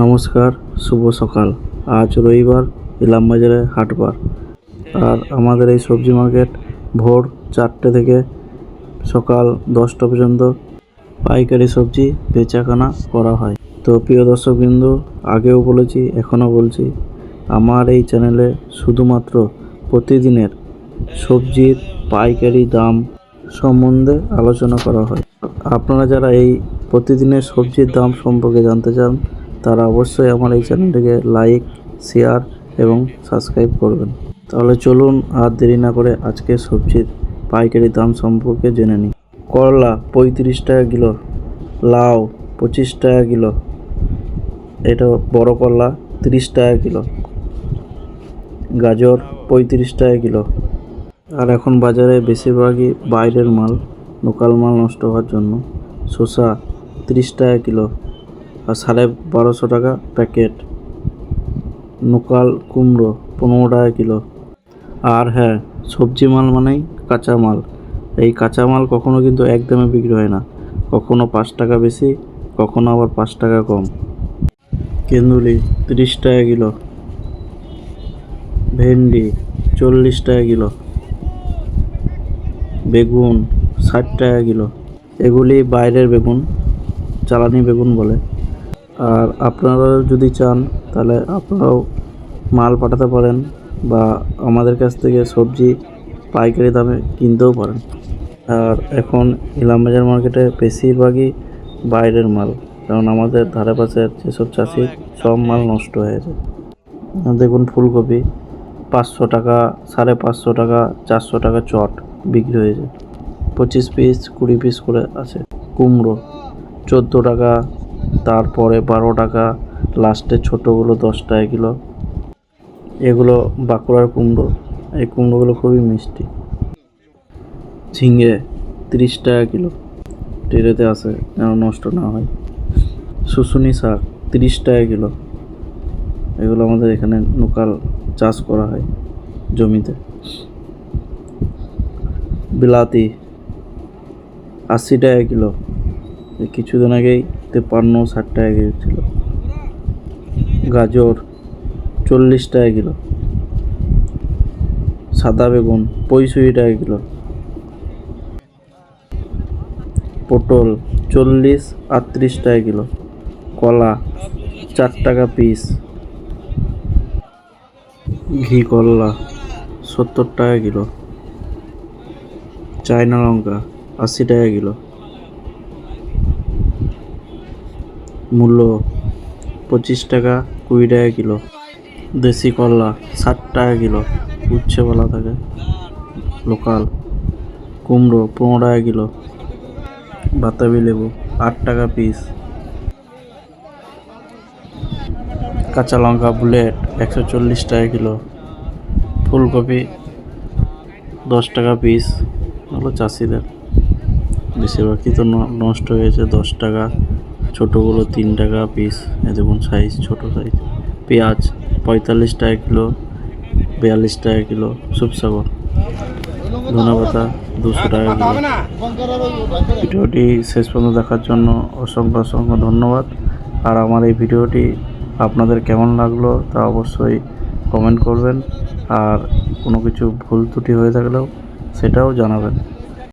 নমস্কার, শুভ সকাল। আজ রবিবার ইলাম বাজারে হাটবার। আর আমাদের এই সবজি মার্কেট ভোর চারটে থেকে সকাল দশটা পর্যন্ত পাইকারি সবজি বেচাকেনা করা হয়। তো প্রিয় দর্শকবৃন্দ, আগেও বলেছি, এখনও বলছি, আমার এই চ্যানেলে শুধুমাত্র প্রতিদিনের সবজির পাইকারি দাম সম্বন্ধে আলোচনা করা হয়। আপনারা যারা এই প্রতিদিনের সবজির দাম সম্পর্কে জানতে চান তারা অবশ্যই আমার এই চ্যানেলটিকে লাইক শেয়ার এবং সাবস্ক্রাইব করবেন। তাহলে চলুন আর দেরি না করে আজকে সবজির পাইকারি দাম সম্পর্কে জেনে নিই। করলা পঁয়ত্রিশ টাকা কিলো, লাউ পঁচিশ টাকা কিলো, এটা বড় করলা তিরিশ টাকা কিলো, গাজর পঁয়ত্রিশ টাকা কিলো। আর এখন বাজারে বেশিরভাগই বাইরের মাল, লোকাল মাল নষ্ট হওয়ার জন্য। শসা তিরিশ টাকা কিলো সাড়ে বারোশো টাকা প্যাকেট। লোকাল কুমড়ো, পনেরো টাকা কিলো। আর হ্যাঁ সবজি মাল মানেই কাঁচা মাল। এই কাঁচা মাল কখনো কিন্তু একদমই বিক্রি হয় না। কখনো পাঁচ টাকা বেশি, কখনো আবার পাঁচ টাকা কম। কেন্দুলি, তিরিশ টাকা কিলো। ভেন্ডি, চল্লিশ টাকা কিলো। বেগুন, ষাট টাকা কিলো। এগুলি বাইরের বেগুন চালানি বেগুন বলে। আর আপনারা যদি চান, তাহলে আপনারাও মাল পাঠাতে পারেন বা আমাদের কাছ থেকে সবজি পাইকারি দামে কিনতেও পারেন। আর এখন ইলামবাজার মার্কেটে বেশিরভাগই বাইরের মাল, কারণ আমাদের ধারে পাশের যেসব চাষি, সব মাল নষ্ট হয়েছে দেখুন ফুলকপি, পাঁচশো টাকা, সাড়ে পাঁচশো টাকা, চারশো টাকা চট বিক্রি হয়েছে পঁচিশ পিস, কুড়ি পিস করে আছে। কুমড়ো, চোদ্দ টাকা তারপরে বারো টাকা, লাস্টে ছোটোগুলো দশ টাকা কিলো। এগুলো বাঁকুড়ার কুমড়ো। এই কুমড়োগুলো খুবই মিষ্টি। ঝিঙে তিরিশ টাকা কিলো। ট্রেতে আসে যেন নষ্ট না হয়। শুশুনি শাক তিরিশ টাকা কিলো। এগুলো আমাদের এখানে লোকাল চাষ করা হয় জমিতে। বিলাতি আশি টাকা কিলো। কিছুদিন আগেই তেপান্ন ষাট টাকা কেজি ছিল। গাজর চল্লিশ টাকা কিলো। সাদা বেগুন পঁয়ষট্টি টাকা কিলো। পটল চল্লিশ, আটত্রিশ টাকা কিলো। কলা চার টাকা পিস ঘি করলা সত্তর টাকা কিলো। চায়না লঙ্কা আশি টাকা কিলো। মূল্য পঁচিশ টাকা, কুড়ি টাকা কিলো। দেশি করলা, ষাট টাকা কিলো। উচ্ছে বলা থাকে। লোকাল। কুমড়ো, পনেরো টাকা কিলো। বাতাবি লেবু, আট টাকা পিস কাঁচা লঙ্কা বুলেট, একশো চল্লিশ টাকা কিলো। ফুলকপি, দশ টাকা পিস হলো চাষিদের। বেশিরভাগই তো নষ্ট হয়েছে দশ টাকা। ছোটোগুলো তিন টাকা পিস এ দেখুন সাইজ ছোটো সাইজ পেঁয়াজ পঁয়তাল্লিশ টাকা কিলো, বিয়াল্লিশ টাকা কিলো, সুপসাগর। ধনে পাতা দুশো টাকা কিলো। ভিডিওটি শেষ পর্যন্ত দেখার জন্য অসংখ্য অসংখ্য ধন্যবাদ। আর আমার এই ভিডিওটি আপনাদের কেমন লাগল তা অবশ্যই কমেন্ট করবেন। আর কোনো কিছু ভুল ত্রুটি হয়ে থাকলেও সেটাও জানাবেন।